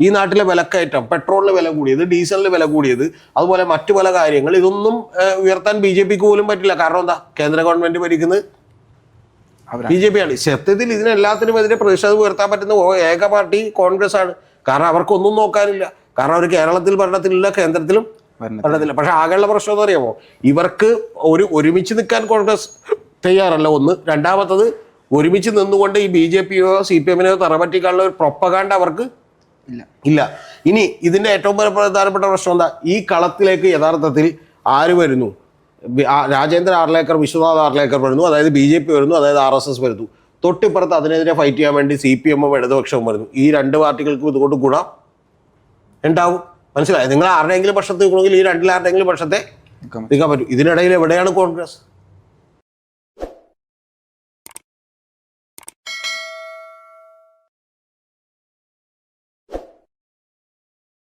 ഈ നാട്ടിലെ വിലക്കയറ്റം പെട്രോളിന് വില കൂടിയത് ഡീസലിന് വില കൂടിയത് അതുപോലെ മറ്റു പല കാര്യങ്ങൾ ഇതൊന്നും ഉയർത്താൻ ബി ജെ പിക്ക് പോലും പറ്റില്ല. കാരണം എന്താ? കേന്ദ്ര ഗവൺമെന്റ് ഭരിക്കുന്നത് ബി ജെ പി ആണ്. സത്യത്തിൽ ഇതിനെല്ലാത്തിനും എതിരെ പ്രതിഷേധം ഉയർത്താൻ പറ്റുന്ന ഏക പാർട്ടി കോൺഗ്രസ് ആണ്. കാരണം അവർക്കൊന്നും നോക്കാനില്ല. കാരണം അവർ കേരളത്തിൽ ഭരണത്തിലില്ല കേന്ദ്രത്തിലും ഭരണത്തിൽ. ഭരണത്തില്ല പക്ഷെ ആകെയുള്ള പ്രശ്നം എന്ന് അറിയാമോ ഇവർക്ക് ഒരു ഒരുമിച്ച് നിൽക്കാൻ കോൺഗ്രസ് തയ്യാറല്ല. ഒന്ന്. രണ്ടാമത്തത് ഒരുമിച്ച് നിന്നുകൊണ്ട് ഈ ബി ജെ പിയോ സി പി എമ്മിനെയോ തറപറ്റിക്കാനുള്ള ഒരു പ്രൊപ്പകാണ്ട് അവർക്ക് ഇല്ല. ഇനി ഇതിന്റെ ഏറ്റവും പ്രധാനപ്പെട്ട പ്രശ്നം എന്താ? ഈ കളത്തിലേക്ക് യഥാർത്ഥത്തിൽ ആര് വരുന്നു? രാജേന്ദ്ര ആർലേക്കർ വിശ്വനാഥ് ആർലേക്കർ വരുന്നു. അതായത് ബി ജെ പി വരുന്നു അതായത് ആർ എസ് എസ് വരുന്നു. തൊട്ടിപ്പുറത്ത് അതിനെതിരെ ഫൈറ്റ് ചെയ്യാൻ വേണ്ടി സി പി എമ്മും ഇടതുപക്ഷവും വരുന്നു. ഈ രണ്ട് പാർട്ടികൾക്കും ഇതുകൊണ്ട് ഗുണം ഉണ്ടാവും. മനസ്സിലായി? നിങ്ങൾ ആരുടെയെങ്കിലും പക്ഷത്ത് നിൽക്കണമെങ്കിൽ ഈ രണ്ടിലാരുടെയെങ്കിലും പക്ഷത്തെ നിൽക്കാൻ പറ്റും. ഇതിനിടയിൽ എവിടെയാണ് കോൺഗ്രസ്?